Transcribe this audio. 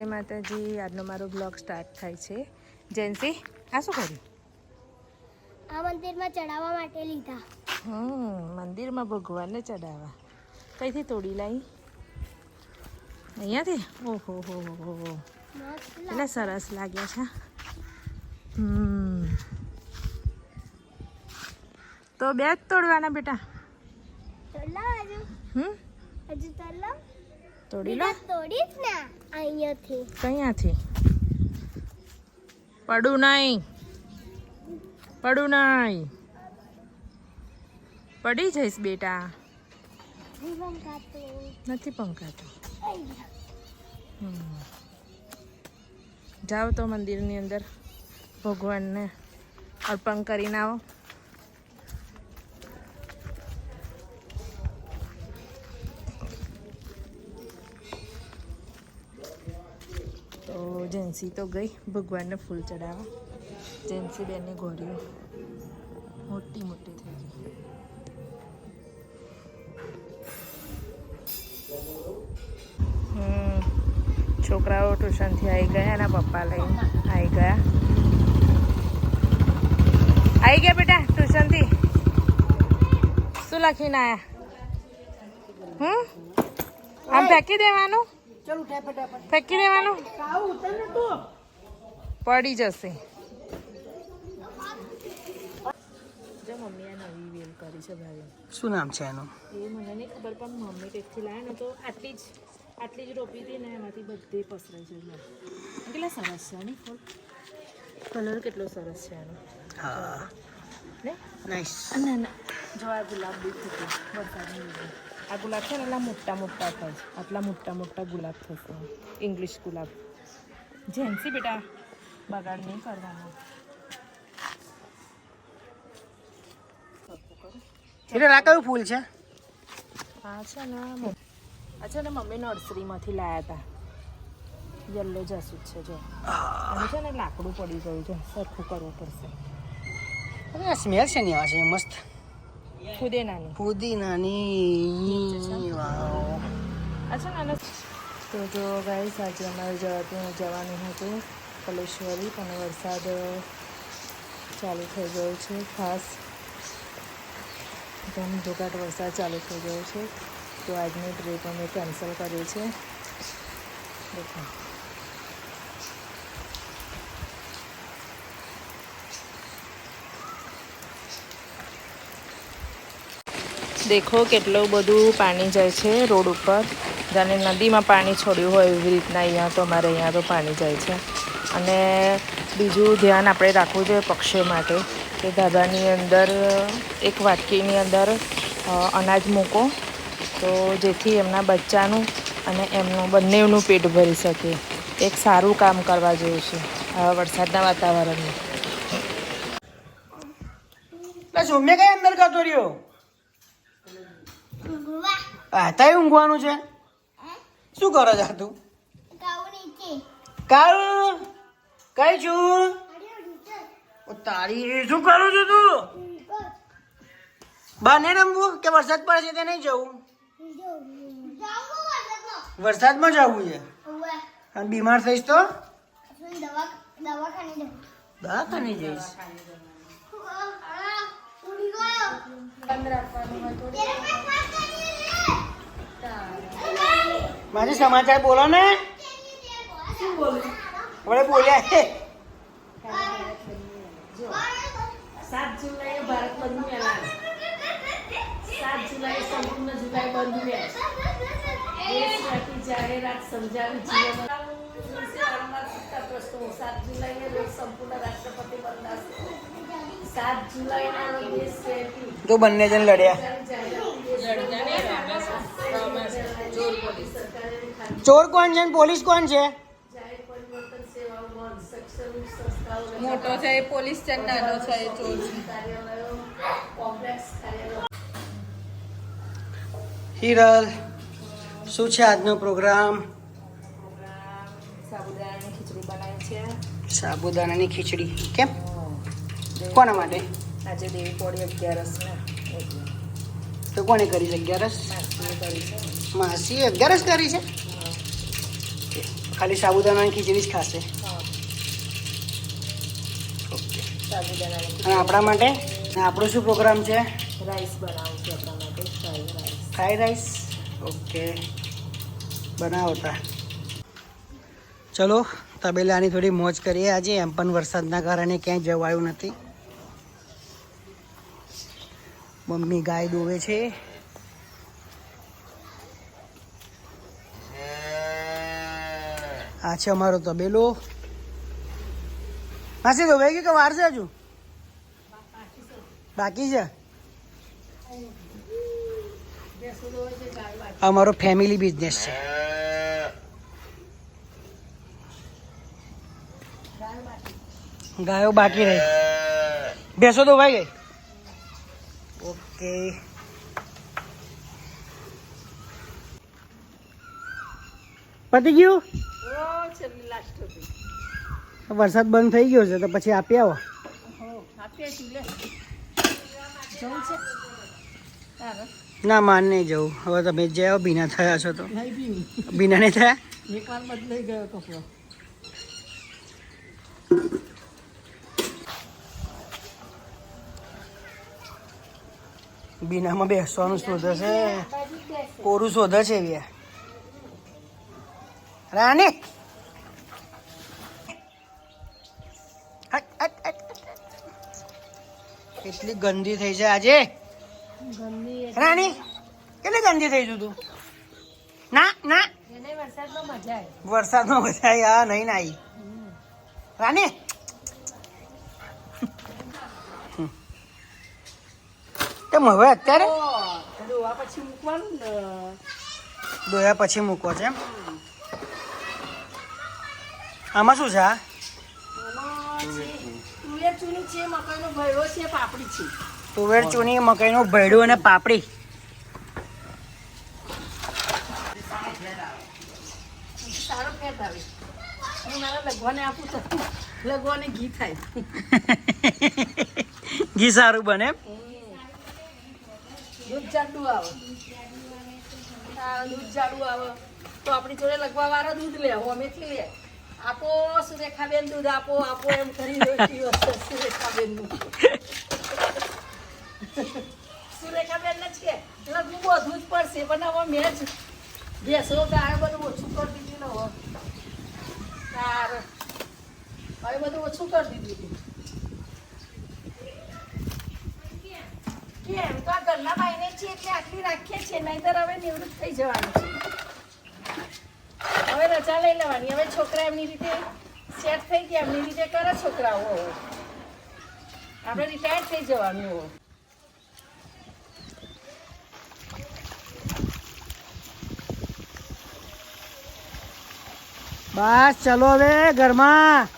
માતાજી આજનો મારો બ્લોગ સ્ટાર્ટ થાય છે. જેન્સી આ શું કર્યું? આ મંદિરમાં ચડાવવા માટે લીધા. હમ મંદિરમાં ભગવાનને ચડાવવા. કઈથી તોડી લાવી અહીંયાથી? ઓહો હો હો હો હો. મસ્ત સરસ લાગ્યા છે હમ. તો બે જ તોડવાના બેટા? હમ? હજુ તોડલા તોડી લો. તોડીશ ને અહીંયાથી. કયાથી પડું નહીં. પડું નહીં. પડી જઈશ બેટા. નથી પંખાતું હમ. જાઓ તો મંદિરની અંદર ભગવાનને અર્પણ કરીને આવો. જેન્સી તો ગઈ, ભગવાનને ફૂલ ચડાવવા જેન્સી બેનની ગોળીઓ. મોટી મોટી થઈ ગઈ. છોકરાઓ ટ્યુશનથી આવી ગયા એના પપ્પા લઈને. આવી ગયા. આવી ગયા બેટા ટ્યુશનથી. શું લખીને આવ્યા હમ? આમ ફેંકી દેવાનું? ફેંકી દેવાનું પડી જશે. જો મમ્મીએ નવી વેલ કરી છે ભાઈ. શું નામ છે એનું? એ મને નહીં ખબર પણ મમ્મી કંઈકથી લાવે ને તો આટલી જ આટલી જ રોપી હતી ને એમાંથી બધી પસરાઈ છે. કેટલા સરસ છે નહીં ફૂલ? કલર કેટલો સરસ છે એનો હા. ને? નાઈસ ના ના. જો આ ગુલાબ બી થતી વરસાદની લીધે. આ ગુલાબ છે ને એટલા મોટા મોટા થશે આટલા મોટા મોટા ગુલાબ થશે. ઇંગ્લિશ ગુલાબ. જેન્સી બેટા બગાડ નહીં કરવાનો. એટલે આ કયું ફૂલ છે? આ છે ને આ છે ને મમ્મી નર્સરીમાંથી લાયા હતા યલો જાસૂદ છે જો. અને છે ને લાકડું પડી ગયું છે. સરખું કરવું પડશે. અરે સ્મેલ છે નહીં આવે છે મસ્ત. ફુદેનાની. વાવ. આ છે તો જો ગાઈસ આજે અમારે જવાતું જવાનું હતું. કલેશ્વરી પણ વરસાદ ચાલુ થઈ ગયો છે ખાસ. ધમધોકાટ વરસાદ ચાલુ થઈ ગયો છે. તો આજની ટ્રીપ અમે કેન્સલ કરી છે દેખો દેખો કેટલું બધું પાણી જાય છે રોડ ઉપર. જાણે નદીમાં પાણી છોડ્યું હોય એવી રીતના અહીંયા તો અમારે અહીંયા તો પાણી જાય છે. અને બીજું ધ્યાન આપણે રાખવું જોઈએ પક્ષીઓ માટે કે ધાબાની અંદર, એક વાટકીની અંદર અનાજ મૂકો તો જેથી એમના બચ્ચાનું અને એમનું બંનેનું પેટ ભરી શકે. એક સારું કામ કરવા જેવું છે આવા વરસાદના વાતાવરણમાં સૌમ્ય કઈ અંદર કરતો રહ્યો? આ તાય ઊંઘવાનું છે? શું કરો છે તું? કાલ કઈ છું? ઓ તારી શું કરું છું તું? નહીં રમવું કે વરસાદ પડે છે તે નહીં જવું? વરસાદમાં. જવું છે? અને બીમાર થઈશ તો? દવા દવાખાને જવું દવાખાને જઈશ. ઉડી ગયો મારે સમાચાર બોલો ને. હવે બોલ્યા સાત જુલાઈએ ભારત બંધનું એલાન સાત જુલાઈ સંપૂર્ણ જુલાઈ બંધ વ્યાજ દેશવ્યાપી જાહેરાત સમજાવી જીવન. પ્રશ્નો સાત જુલાઈએ રોજ સંપૂર્ણ રાષ્ટ્રપતિ બંધાશે સાત જુલાઈના રોજ દેશવ્યાપી જો બંને જણ લડ્યા. ચોર કોણ છે ને પોલીસ કોણ છે? મોટો છે એ પોલીસ છે નાનો છે એ ચોર હિરલ શું છે આજનો પ્રોગ્રામ? સાબુદાણાની ખીચડી બનાવી છે. સાબુદાણાની ખીચડી કેમ? કોના માટે? આજે દેવી પોળી અગિયારસ ને એટલે તો કોને કરી છે અગિયારસ? કરી છે. માસી જ કરી છે? ખાલી સાબુદાણાની ખીચડી જ ખાશે. ઓકે. અને આપણા માટે? આપણો શું પ્રોગ્રામ છે? રાઈસ બનાવું છું આપણા માટે fried rice fry rice okay. બનાવતા ચલો તબેલાની થોડી મોજ કરીએ આજે. એમ પણ વરસાદના કારણે ક્યાંય જવાયું નથી. મમ્મી ગાય દોવે છે. આ છે અમારો તબેલો. માસી દોવાઈ ગયું કે વાર છે હજુ? બાકી છે? અમારો ફેમિલી બિઝનેસ છે. ગાયો બાકી રહી. ભેંસો ભાઈ. ગઈ ઓકે. પતી ગયું? વરસાદ બંધ થઈ ગયો છે, તો પછી આપી આવો. ના માન નહીં જવું. હવે તમે જે ભીના થયા છો તો. ભીના નહીં થયા? એક બદલાઈ ગયો કપડો ભીનામાં બેસવાનું શોધે છે. કોરું શોધે છે બે રાણી. કેટલી ગંદી થઈ છે આજે. રાણી કેટલી ગંદી થઈ જતું તું? ના ના. વરસાદમાં મજા આવી. હા નહીં ના રાણી તેમ હવે અત્યારે? ધોવા પછી મૂકવાનું ને. પછી મૂકો છે એમ? આમાં શું છે આ તુવેર ચૂની છે મકાઈનો ભયડો છે પાપડી છે. તુવેર ચૂની મકાઈનો ભેડું અને પાપડી. સારો ફેટ આવે. હું મારા લગવાને આપું તો લગવાને ઘી થાય. ઘી સારું બને દૂધ જાડું આવે. દૂધ જાડું આવે. તો આપણી જોડે લગવા વાળા દૂધ લે હું અમેથી લે. આપો, સુરેખાબેન દૂધ આપો આપો એમ કરી રોટી નું સુરેખાબેન જ કે લગવું બધું જ પડશે પણ હવે મેં જ. ભેંસો ગાય બધું ઓછું કરી દીધું ને હવે તાર. બધું ઓછું કરી દીધું કેમ? તો આ ઘરના બાઈને છીએ એટલે આટલી રાખીએ છીએ, નહીંતર હવે નિવૃત્ત થઈ જવાનું છે. રજા લઈ લેવાની. હવે છોકરા એમની રીતે સેટ થઈ ગયા, એમની રીતે કરે છોકરાઓ આપણે રિટાયર થઈ જવાનું. બસ, ચલો હવે ઘરમાં.